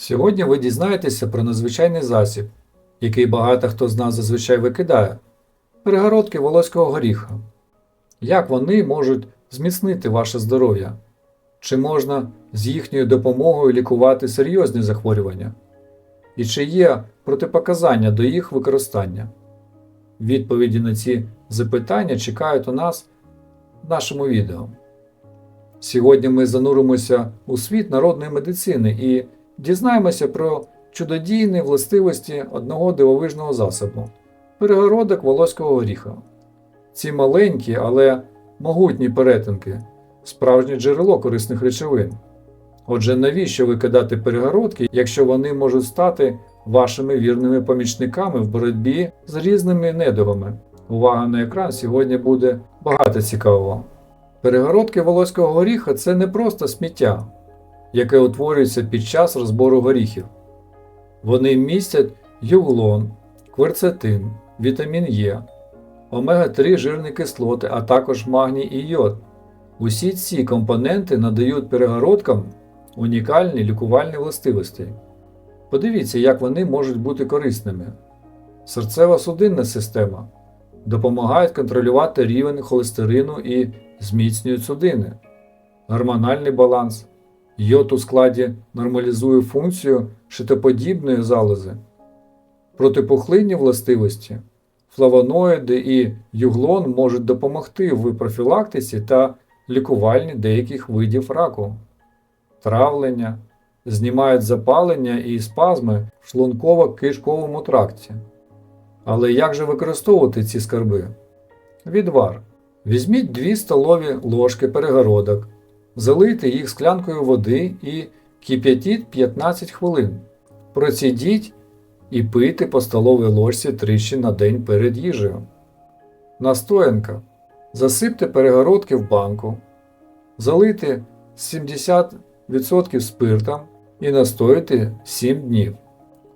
Сьогодні ви дізнаєтеся про надзвичайний засіб, який багато хто з нас зазвичай викидає перегородки волоського горіха. Як вони можуть зміцнити ваше здоров'я? Чи можна з їхньою допомогою лікувати серйозні захворювання? І чи є протипоказання до їх використання? Відповіді на ці запитання чекають у нас в нашому відео. Сьогодні ми зануримося у світ народної медицини і дізнаємося про чудодійні властивості одного дивовижного засобу перегородок волоського горіха. Ці маленькі, але могутні перетинки справжнє джерело корисних речовин. Отже, навіщо викидати перегородки, якщо вони можуть стати вашими вірними помічниками в боротьбі з різними недовами? Увага на екран сьогодні буде багато цікавого. Перегородки волоського горіха це не просто сміття, яке утворюється під час розбору горіхів. Вони містять юглон, кверцетин, вітамін Е, омега-3 жирні кислоти, а також магній і йод. Усі ці компоненти надають перегородкам унікальні лікувальні властивості. Подивіться, як вони можуть бути корисними. Серцево-судинна система допомагають контролювати рівень холестерину і зміцнюють судини. Гормональний баланс. Йод у складі нормалізує функцію шитоподібної залози. Протипухлинні властивості. Флавоноїди і юглон можуть допомогти в профілактиці та лікувальні деяких видів раку, травлення, знімають запалення і спазми в шлунково-кишковому тракті. Але як же використовувати ці скарби? Відвар. Візьміть 2 столові ложки перегородок, залийте їх склянкою води і кип'ятіть 15 хвилин. Процідіть і пийте по столовій ложці тричі на день перед їжею. Настоянка. Засипте перегородки в банку, залийте 70% спиртом і настоїте 7 днів.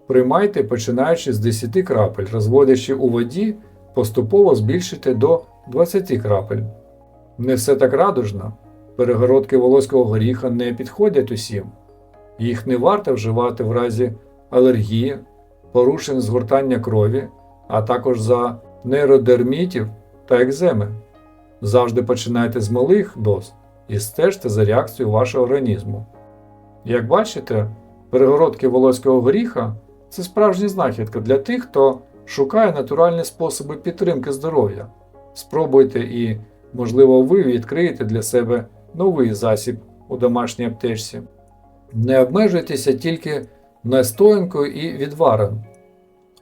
Приймайте починаючи з 10 крапель, розводячи у воді, поступово збільшите до 20 крапель. Не все так радужно. Перегородки волоського горіха не підходять усім. Їх не варто вживати в разі алергії, порушень згортання крові, а також за нейродермітів та екземи. Завжди починайте з малих доз і стежте за реакцією вашого організму. Як бачите, перегородки волоського горіха це справжня знахідка для тих, хто шукає натуральні способи підтримки здоров'я. Спробуйте і, можливо, ви відкриєте для себе новий засіб у домашній аптечці. Не обмежуйтеся тільки настоянкою і відваром.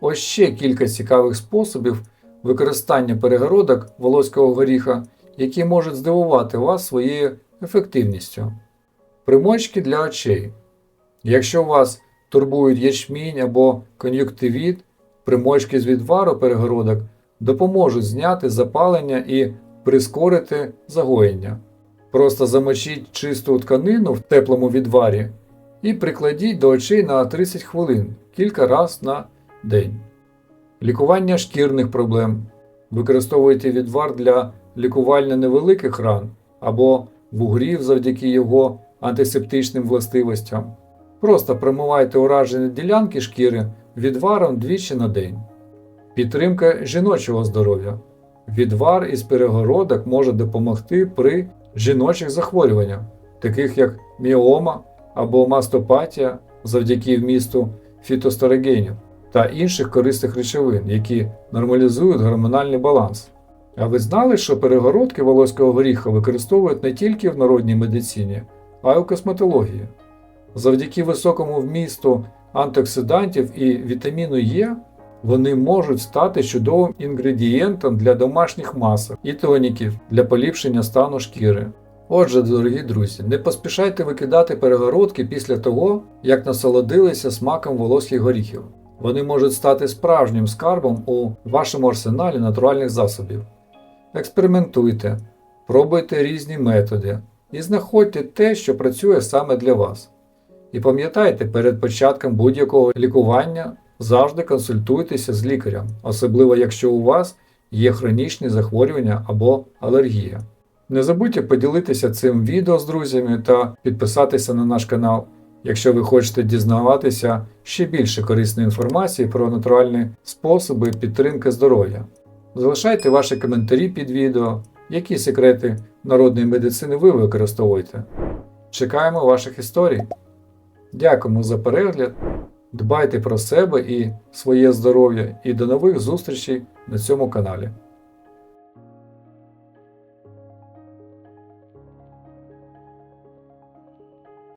Ось ще кілька цікавих способів використання перегородок волоського горіха, які можуть здивувати вас своєю ефективністю. Примочки для очей. Якщо вас турбують ячмінь або кон'юктивіт, примочки з відвару перегородок допоможуть зняти запалення і прискорити загоєння. Просто замочіть чисту тканину в теплому відварі і прикладіть до очей на 30 хвилин кілька разів на день. Лікування шкірних проблем. Використовуйте відвар для лікування невеликих ран або вугрів завдяки його антисептичним властивостям. Просто промивайте уражені ділянки шкіри відваром двічі на день. Підтримка жіночого здоров'я. Відвар із перегородок може допомогти при жіночих захворюваннях, таких як міома або мастопатія завдяки вмісту фітостерогенів та інших корисних речовин, які нормалізують гормональний баланс. А ви знали, що перегородки волоського горіха використовують не тільки в народній медицині, а й у косметології. Завдяки високому вмісту антиоксидантів і вітаміну Е вони можуть стати чудовим інгредієнтом для домашніх масок і тоніків для поліпшення стану шкіри. Отже, дорогі друзі, не поспішайте викидати перегородки після того, як насолодилися смаком волоських горіхів. Вони можуть стати справжнім скарбом у вашому арсеналі натуральних засобів. Експериментуйте, пробуйте різні методи і знаходьте те, що працює саме для вас. І пам'ятайте, перед початком будь-якого лікування завжди консультуйтеся з лікарем, особливо якщо у вас є хронічні захворювання або алергія. Не забудьте поділитися цим відео з друзями та підписатися на наш канал. Якщо ви хочете дізнаватися ще більше корисної інформації про натуральні способи підтримки здоров'я, залишайте ваші коментарі під відео, які секрети народної медицини ви використовуєте. Чекаємо ваших історій. Дякуємо за перегляд. Дбайте про себе і своє здоров'я і до нових зустрічей на цьому каналі.